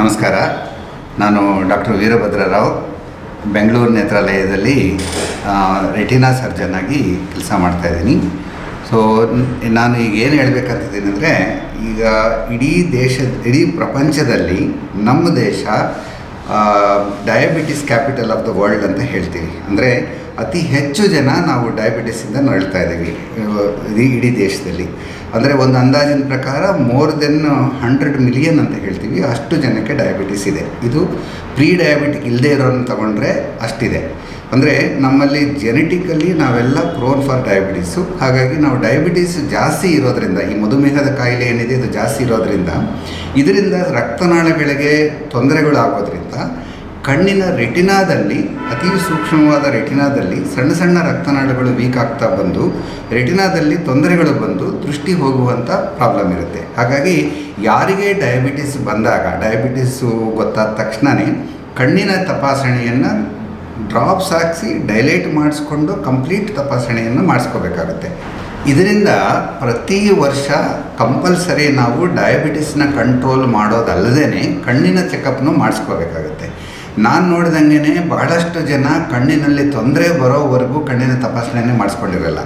ನಮಸ್ಕಾರ. ನಾನು ಡಾಕ್ಟರ್ ವೀರಭದ್ರರಾವ್ ಬೆಂಗಳೂರು ನೇತ್ರಾಲಯದಲ್ಲಿ ರೆಟಿನಾ ಸರ್ಜನ್ ಆಗಿ ಕೆಲಸ ಮಾಡ್ತಾಯಿದ್ದೀನಿ ಸೊ ನಾನು ಈಗ ಏನು ಹೇಳಬೇಕಂತಿದ್ದೀನಿ ಅಂದರೆ, ಈಗ ಇಡೀ ದೇಶ ಇಡೀ ಪ್ರಪಂಚದಲ್ಲಿ ನಮ್ಮ ದೇಶ diabetes capital of the world ಅಂತ ಹೇಳ್ತೀವಿ. ಅಂದರೆ ಅತಿ ಹೆಚ್ಚು ಜನ ನಾವು ಡಯಾಬಿಟಿಸಿಂದ ನರಳ್ತಾ ಇದ್ದೀವಿ ಇಡೀ ದೇಶದಲ್ಲಿ. ಅಂದರೆ ಒಂದು ಅಂದಾಜಿನ ಪ್ರಕಾರ ಮೋರ್ ದೆನ್ ಹಂಡ್ರೆಡ್ ಮಿಲಿಯನ್ ಅಂತ ಹೇಳ್ತೀವಿ, ಅಷ್ಟು ಜನಕ್ಕೆ ಡಯಾಬಿಟಿಸ್ ಇದೆ. ಇದು ಪ್ರೀ ಡಯಾಬಿಟಿಕ್ ಇಲ್ಲದೇ ಇರೋರನ್ನ ತಗೊಂಡ್ರೆ ಅಷ್ಟಿದೆ. ಅಂದರೆ ನಮ್ಮಲ್ಲಿ ಜೆನೆಟಿಕಲಿ ನಾವೆಲ್ಲ ಪ್ರೋನ್ ಫಾರ್ ಡಯಾಬಿಟೀಸು ಹಾಗಾಗಿ ನಾವು ಡಯಾಬಿಟೀಸ್ ಜಾಸ್ತಿ ಇರೋದರಿಂದ, ಈ ಮಧುಮೇಹದ ಕಾಯಿಲೆ ಏನಿದೆ ಇದು ಜಾಸ್ತಿ ಇರೋದರಿಂದ, ಇದರಿಂದ ರಕ್ತನಾಳಗಳಿಗೆ ತೊಂದರೆಗಳು ಆಗೋದ್ರಿಂದ ಕಣ್ಣಿನ ರೆಟಿನಾದಲ್ಲಿ, ಅತಿ ಸೂಕ್ಷ್ಮವಾದ ರೆಟಿನಾದಲ್ಲಿ ಸಣ್ಣ ಸಣ್ಣ ರಕ್ತನಾಳಗಳು ವೀಕ್ ಆಗ್ತಾ ಬಂದು, ರೆಟಿನಾದಲ್ಲಿ ತೊಂದರೆಗಳು ಬಂದು ದೃಷ್ಟಿ ಹೋಗುವಂಥ ಪ್ರಾಬ್ಲಮ್ ಇರುತ್ತೆ. ಹಾಗಾಗಿ ಯಾರಿಗೆ ಡಯಾಬಿಟಿಸ್ ಬಂದಾಗ ಡಯಾಬಿಟಿಸು ಗೊತ್ತಾದ ತಕ್ಷಣವೇ ಕಣ್ಣಿನ ತಪಾಸಣೆಯನ್ನು ಡ್ರಾಪ್ಸ್ ಹಾಕಿಸಿ ಡೈಲೇಟ್ ಮಾಡಿಸ್ಕೊಂಡು ಕಂಪ್ಲೀಟ್ ತಪಾಸಣೆಯನ್ನು ಮಾಡಿಸ್ಕೋಬೇಕಾಗುತ್ತೆ. ಇದರಿಂದ ಪ್ರತಿ ವರ್ಷ ಕಂಪಲ್ಸರಿ ನಾವು ಡಯಾಬಿಟಿಸ್ನ ಕಂಟ್ರೋಲ್ ಮಾಡೋದಲ್ಲದೇ ಕಣ್ಣಿನ ಚೆಕಪ್ನು ಮಾಡಿಸ್ಕೋಬೇಕಾಗುತ್ತೆ. ನಾನು ನೋಡಿದಂಗೆ ಬಹಳಷ್ಟು ಜನ ಕಣ್ಣಿನಲ್ಲಿ ತೊಂದರೆ ಬರೋವರೆಗೂ ಕಣ್ಣಿನ ತಪಾಸಣೆನೇ ಮಾಡಿಸ್ಕೊಂಡಿರಲ್ಲ.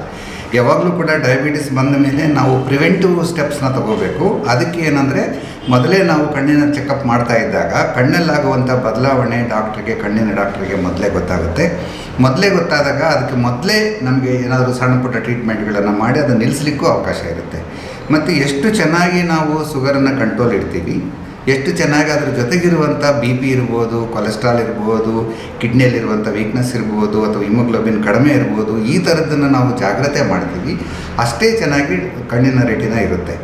ಯಾವಾಗಲೂ ಕೂಡ ಡಯಾಬಿಟಿಸ್ ಬಂದ ಮೇಲೆ ನಾವು ಪ್ರಿವೆಂಟಿವ್ ಸ್ಟೆಪ್ಸ್ನ ತಗೋಬೇಕು. ಅದಕ್ಕೆ ಏನಂದರೆ, ಮೊದಲೇ ನಾವು ಕಣ್ಣಿನ ಚೆಕಪ್ ಮಾಡ್ತಾ ಇದ್ದಾಗ ಕಣ್ಣಲ್ಲಾಗುವಂಥ ಬದಲಾವಣೆ ಡಾಕ್ಟ್ರಿಗೆ, ಕಣ್ಣಿನ ಡಾಕ್ಟ್ರಿಗೆ ಮೊದಲೇ ಗೊತ್ತಾಗುತ್ತೆ. ಮೊದಲೇ ಗೊತ್ತಾದಾಗ ಅದಕ್ಕೆ ಮೊದಲೇ ನಮಗೆ ಏನಾದರೂ ಸಣ್ಣ ಪುಟ್ಟ ಟ್ರೀಟ್ಮೆಂಟ್ಗಳನ್ನು ಮಾಡಿ ಅದನ್ನು ನಿಲ್ಲಿಸ್ಲಿಕ್ಕೂ ಅವಕಾಶ ಇರುತ್ತೆ. ಮತ್ತು ಎಷ್ಟು ಚೆನ್ನಾಗಿ ನಾವು ಸುಗರನ್ನು ಕಂಟ್ರೋಲ್ ಇಡ್ತೀವಿ ಎಷ್ಟು ಚೆನ್ನಾಗಿ ಅದ್ರ ಜೊತೆಗಿರುವಂಥ ಬಿ ಪಿ ಇರ್ಬೋದು ಕೊಲೆಸ್ಟ್ರಾಲ್ ಇರ್ಬೋದು ಕಿಡ್ನಿಯಲ್ಲಿರುವಂಥ ವೀಕ್ನೆಸ್ ಇರ್ಬೋದು, ಅಥವಾ ಹಿಮೋಗ್ಲೋಬಿನ್ ಕಡಿಮೆ ಇರ್ಬೋದು, ಈ ಥರದ್ದನ್ನು ನಾವು ಜಾಗ್ರತೆ ಮಾಡ್ತೀವಿ. ಅಷ್ಟೇ ಚೆನ್ನಾಗಿ ಕಣ್ಣಿನ ರೆಟಿನ ಇರುತ್ತೆ.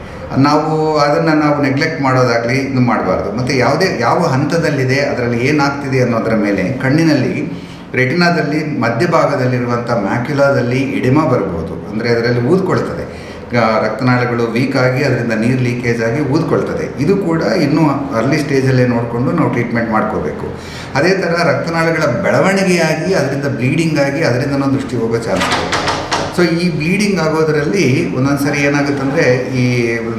ನಾವು ಅದನ್ನು ನಾವು ನೆಗ್ಲೆಕ್ಟ್ ಮಾಡೋದಾಗಲಿ ಇದು ಮಾಡಬಾರ್ದು. ಮತ್ತು ಯಾವುದೇ, ಯಾವ ಹಂತದಲ್ಲಿದೆ, ಅದರಲ್ಲಿ ಏನಾಗ್ತಿದೆ ಅನ್ನೋದರ ಮೇಲೆ ಕಣ್ಣಿನಲ್ಲಿ ರೆಟಿನಾದಲ್ಲಿ ಮಧ್ಯಭಾಗದಲ್ಲಿರುವಂಥ ಮ್ಯಾಕ್ಯುಲಾದಲ್ಲಿ ಎಡಿಮ ಬರ್ಬೋದು. ಅಂದರೆ ಅದರಲ್ಲಿ ಊದ್ಕೊಳ್ತದೆ. ರಕ್ತನಾಳಗಳು ವೀಕ್ ಆಗಿ ಅದರಿಂದ ನೀರು ಲೀಕೇಜ್ ಆಗಿ ಊದ್ಕೊಳ್ತದೆ. ಇದು ಕೂಡ ಇನ್ನೂ ಅರ್ಲಿ ಸ್ಟೇಜಲ್ಲೇ ನೋಡಿಕೊಂಡು ನಾವು ಟ್ರೀಟ್ಮೆಂಟ್ ಮಾಡ್ಕೋಬೇಕು. ಅದೇ ಥರ ರಕ್ತನಾಳಗಳ ಬೆಳವಣಿಗೆಯಾಗಿ ಅದರಿಂದ ಬ್ಲೀಡಿಂಗ್ ಆಗಿ ಅದರಿಂದನೂ ದೃಷ್ಟಿ ಹೋಗೋ ಚಾನ್ಸ್ ಸೊ ಈ ಬ್ಲೀಡಿಂಗ್ ಆಗೋದರಲ್ಲಿ ಒಂದೊಂದು ಸರಿ ಏನಾಗುತ್ತಂದರೆ ಈ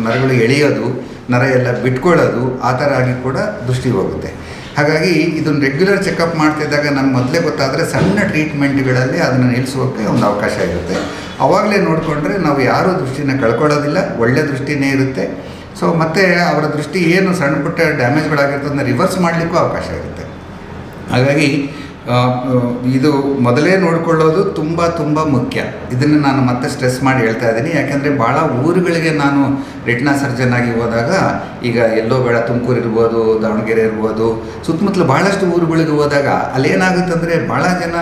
ನರಗಳು ಎಳೆಯೋದು, ನರ ಎಲ್ಲ ಬಿಟ್ಕೊಳ್ಳೋದು, ಆ ಥರ ಆಗಿ ಕೂಡ ದೃಷ್ಟಿ ಹೋಗುತ್ತೆ. ಹಾಗಾಗಿ ಇದನ್ನು ರೆಗ್ಯುಲರ್ ಚೆಕಪ್ ಮಾಡ್ತಿದ್ದಾಗ ನಮ್ಗೆ ಮೊದಲೇ ಗೊತ್ತಾದರೆ ಸಣ್ಣ ಟ್ರೀಟ್ಮೆಂಟ್ಗಳಲ್ಲಿ ಅದನ್ನು ನಿಲ್ಲಿಸೋಕ್ಕೆ ಒಂದು ಅವಕಾಶ ಇರುತ್ತೆ. ಅವಾಗಲೇ ನೋಡಿಕೊಂಡ್ರೆ ನಾವು ಯಾರೂ ದೃಷ್ಟಿನ ಕಳ್ಕೊಳ್ಳೋದಿಲ್ಲ, ಒಳ್ಳೆ ದೃಷ್ಟಿನೇ ಇರುತ್ತೆ. ಸೊ ಮತ್ತು ಅವರ ದೃಷ್ಟಿ ಏನು ಸಣ್ಣ ಪುಟ್ಟ ಡ್ಯಾಮೇಜ್ಗಳಾಗಿರ್ತದನ್ನ ರಿವರ್ಸ್ ಮಾಡಲಿಕ್ಕೂ ಅವಕಾಶ ಇರುತ್ತೆ. ಹಾಗಾಗಿ ಇದು ಮೊದಲೇ ನೋಡಿಕೊಳ್ಳೋದು ತುಂಬ ತುಂಬ ಮುಖ್ಯ. ಇದನ್ನು ನಾನು ಮತ್ತೆ ಸ್ಟ್ರೆಸ್ ಮಾಡಿ ಹೇಳ್ತಾ ಇದ್ದೀನಿ. ಯಾಕೆಂದರೆ ಭಾಳ ಊರುಗಳಿಗೆ ನಾನು ರೆಟ್ನಾ ಸರ್ಜನ್ ಆಗಿ ಹೋದಾಗ, ಈಗ ಎಲ್ಲೋ ಬೇಡ, ತುಮಕೂರು ಇರ್ಬೋದು, ದಾವಣಗೆರೆ ಇರ್ಬೋದು, ಸುತ್ತಮುತ್ತಲು ಭಾಳಷ್ಟು ಊರುಗಳಿಗೆ ಹೋದಾಗ ಅಲ್ಲೇನಾಗುತ್ತಂದರೆ ಭಾಳ ಜನ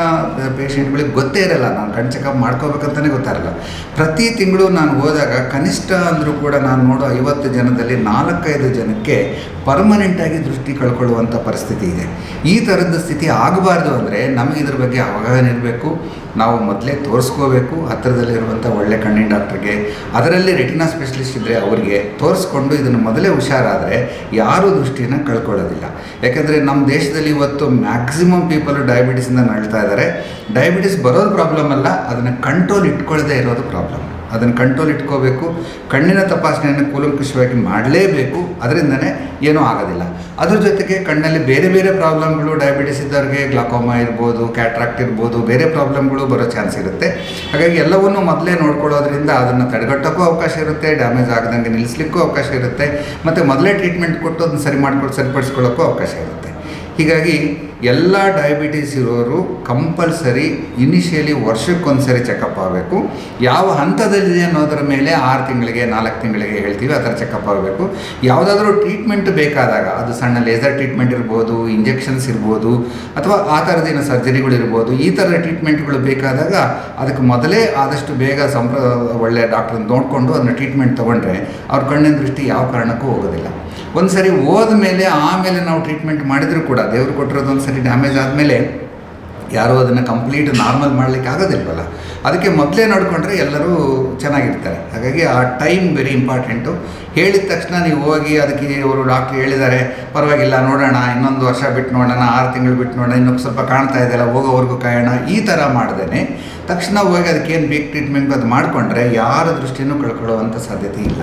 ಪೇಷೆಂಟ್ಗಳಿಗೆ ಗೊತ್ತೇ ಇರಲ್ಲ. ನಾನು ಕಣ್ ಚೆಕಪ್ ಮಾಡ್ಕೋಬೇಕಂತಲೇ ಗೊತ್ತಾರಲ್ಲ ಪ್ರತಿ ತಿಂಗಳು ನಾನು ಹೋದಾಗ ಕನಿಷ್ಠ ಅಂದರೂ ಕೂಡ ನಾನು ನೋಡೋ ಐವತ್ತು ಜನದಲ್ಲಿ ನಾಲ್ಕೈದು ಜನಕ್ಕೆ ಪರ್ಮನೆಂಟಾಗಿ ದೃಷ್ಟಿ ಕಳ್ಕೊಳ್ಳುವಂಥ ಪರಿಸ್ಥಿತಿ ಇದೆ. ಈ ಥರದ ಸ್ಥಿತಿ ಆಗಬಾರ್ದು ಅಂದರೆ ನಮಗೆ ಇದ್ರ ಬಗ್ಗೆ ಅವಗಾಹನೆ ಇರಬೇಕು, ನಾವು ಮೊದಲೇ ತೋರಿಸ್ಕೋಬೇಕು ಹತ್ತಿರದಲ್ಲಿರುವಂಥ ಒಳ್ಳೆ ಕಣ್ಣಿನ ಡಾಕ್ಟ್ರಿಗೆ. ಅದರಲ್ಲಿ ರೆಟಿನಾ ಸ್ಪೆಷಲಿಸ್ಟ್ ಇದ್ದರೆ ಅವರಿಗೆ ತೋರಿಸ್ಕೊಂಡು ಇದನ್ನು ಮೊದಲೇ ಹುಷಾರಾದರೆ ಯಾರೂ ದೃಷ್ಟಿಯನ್ನು ಕಳ್ಕೊಳ್ಳೋದಿಲ್ಲ. ಯಾಕೆಂದರೆ ನಮ್ಮ ದೇಶದಲ್ಲಿ ಇವತ್ತು ಮ್ಯಾಕ್ಸಿಮಮ್ ಪೀಪಲ್ ಡಯಾಬಿಟಿಸಿಂದ ನಡ್ತಾ ಇದ್ದಾರೆ ಡಯಾಬಿಟಿಸ್ ಬರೋದು ಪ್ರಾಬ್ಲಮ್ ಅಲ್ಲ, ಅದನ್ನು ಕಂಟ್ರೋಲ್ ಇಟ್ಕೊಳ್ಳದೆ ಇರೋದು ಪ್ರಾಬ್ಲಮ್ ಅದನ್ನು ಕಂಟ್ರೋಲ್ ಇಟ್ಕೋಬೇಕು. ಕಣ್ಣಿನ ತಪಾಸಣೆಯನ್ನು ಕೂಲಂಕುಷವಾಗಿ ಮಾಡಲೇಬೇಕು. ಅದರಿಂದನೇ ಏನೂ ಆಗೋದಿಲ್ಲ. ಅದ್ರ ಜೊತೆಗೆ ಕಣ್ಣಲ್ಲಿ ಬೇರೆ ಬೇರೆ ಪ್ರಾಬ್ಲಮ್ಗಳು ಡಯಾಬಿಟಿಸ್ ಇದ್ದವ್ರಿಗೆ ಗ್ಲಾಕೋಮಾ ಇರ್ಬೋದು ಕ್ಯಾಟ್ರಾಕ್ಟ್ ಇರ್ಬೋದು, ಬೇರೆ ಪ್ರಾಬ್ಲಮ್ಗಳು ಬರೋ ಚಾನ್ಸ್ ಇರುತ್ತೆ. ಹಾಗಾಗಿ ಎಲ್ಲವನ್ನೂ ಮೊದಲೇ ನೋಡ್ಕೊಳ್ಳೋದ್ರಿಂದ ಅದನ್ನು ತಡೆಗಟ್ಟೋಕ್ಕೂ ಅವಕಾಶ ಇರುತ್ತೆ ಡ್ಯಾಮೇಜ್ ಆಗದಂಗೆ ನಿಲ್ಲಿಸ್ಲಿಕ್ಕೂ ಅವಕಾಶ ಇರುತ್ತೆ. ಮತ್ತು ಮೊದಲೇ ಟ್ರೀಟ್ಮೆಂಟ್ ಕೊಟ್ಟು ಅದನ್ನು ಸರಿ ಮಾಡ್ಕೊಂಡು ಸರಿಪಡಿಸ್ಕೊಳ್ಳೋಕ್ಕೂ ಅವಕಾಶ ಇರುತ್ತೆ. ಹೀಗಾಗಿ ಎಲ್ಲ ಡಯಾಬಿಟೀಸ್ ಇರೋರು ಕಂಪಲ್ಸರಿ ಇನಿಷಿಯಲಿ ವರ್ಷಕ್ಕೊಂದು ಸರಿ ಚೆಕಪ್ ಆಗಬೇಕು. ಯಾವ ಹಂತದಲ್ಲಿದೆ ಅನ್ನೋದರ ಮೇಲೆ ಆರು ತಿಂಗಳಿಗೆ, ನಾಲ್ಕು ತಿಂಗಳಿಗೆ ಹೇಳ್ತೀವಿ, ಆ ಥರ ಚೆಕಪ್ ಆಗಬೇಕು. ಯಾವುದಾದ್ರೂ ಟ್ರೀಟ್ಮೆಂಟ್ ಬೇಕಾದಾಗ, ಅದು ಸಣ್ಣ ಲೇಸರ್ ಟ್ರೀಟ್ಮೆಂಟ್ ಇರ್ಬೋದು ಇಂಜೆಕ್ಷನ್ಸ್ ಇರ್ಬೋದು, ಅಥವಾ ಆ ಥರದಿನ ಸರ್ಜರಿಗಳು ಇರ್ಬೋದು, ಈ ಥರದ ಟ್ರೀಟ್ಮೆಂಟ್ಗಳು ಬೇಕಾದಾಗ ಅದಕ್ಕೆ ಮೊದಲೇ ಆದಷ್ಟು ಬೇಗ ಸಂಪ್ರ ಒಳ್ಳೆಯ ಡಾಕ್ಟ್ರನ್ನ ನೋಡಿಕೊಂಡು ಅದನ್ನ ಟ್ರೀಟ್ಮೆಂಟ್ ತೊಗೊಂಡ್ರೆ ಅವ್ರ ಕಣ್ಣಿನ ದೃಷ್ಟಿ ಯಾವ ಕಾರಣಕ್ಕೂ ಹೋಗೋದಿಲ್ಲ. ಒಂದು ಸರಿ ಹೋದ ಮೇಲೆ ಆಮೇಲೆ ನಾವು ಟ್ರೀಟ್ಮೆಂಟ್ ಮಾಡಿದರೂ ಕೂಡ ದೇವರು ಕೊಟ್ಟಿರೋದು ಒಂದು ಸರಿ ಡ್ಯಾಮೇಜ್ ಆದಮೇಲೆ ಯಾರೂ ಅದನ್ನು ಕಂಪ್ಲೀಟ್ ನಾರ್ಮಲ್ ಮಾಡಲಿಕ್ಕೆ ಆಗೋದಿಲ್ವಲ್ಲ? ಅದಕ್ಕೆ ಮೊದಲೇ ನೋಡಿಕೊಂಡ್ರೆ ಎಲ್ಲರೂ ಚೆನ್ನಾಗಿರ್ತಾರೆ. ಹಾಗಾಗಿ ಆ ಟೈಮ್ ವೆರಿ ಇಂಪಾರ್ಟೆಂಟು ಹೇಳಿದ ತಕ್ಷಣ ನೀವು ಹೋಗಿ ಅದಕ್ಕೆ ಅವರು ಡಾಕ್ಟ್ರ್ ಹೇಳಿದ್ದಾರೆ, ಪರವಾಗಿಲ್ಲ, ನೋಡೋಣ, ಇನ್ನೊಂದು ವರ್ಷ ಬಿಟ್ಟು ನೋಡೋಣ, ಆರು ತಿಂಗಳು ಬಿಟ್ಟು ನೋಡೋಣ ಇನ್ನೊಂದು ಸ್ವಲ್ಪ ಕಾಣ್ತಾ ಇದೆಯಲ್ಲ ಹೋಗೋವರೆಗೂ ಕಾಯೋಣ, ಈ ಥರ ಮಾಡ್ದೇ ತಕ್ಷಣ ಹೋಗಿ ಅದಕ್ಕೇನು ಬೇಕು ಟ್ರೀಟ್ಮೆಂಟ್ ಅದು ಮಾಡಿಕೊಂಡ್ರೆ ಯಾರ ದೃಷ್ಟಿಯೂ ಕಳ್ಕೊಳ್ಳುವಂಥ ಸಾಧ್ಯತೆ ಇಲ್ಲ.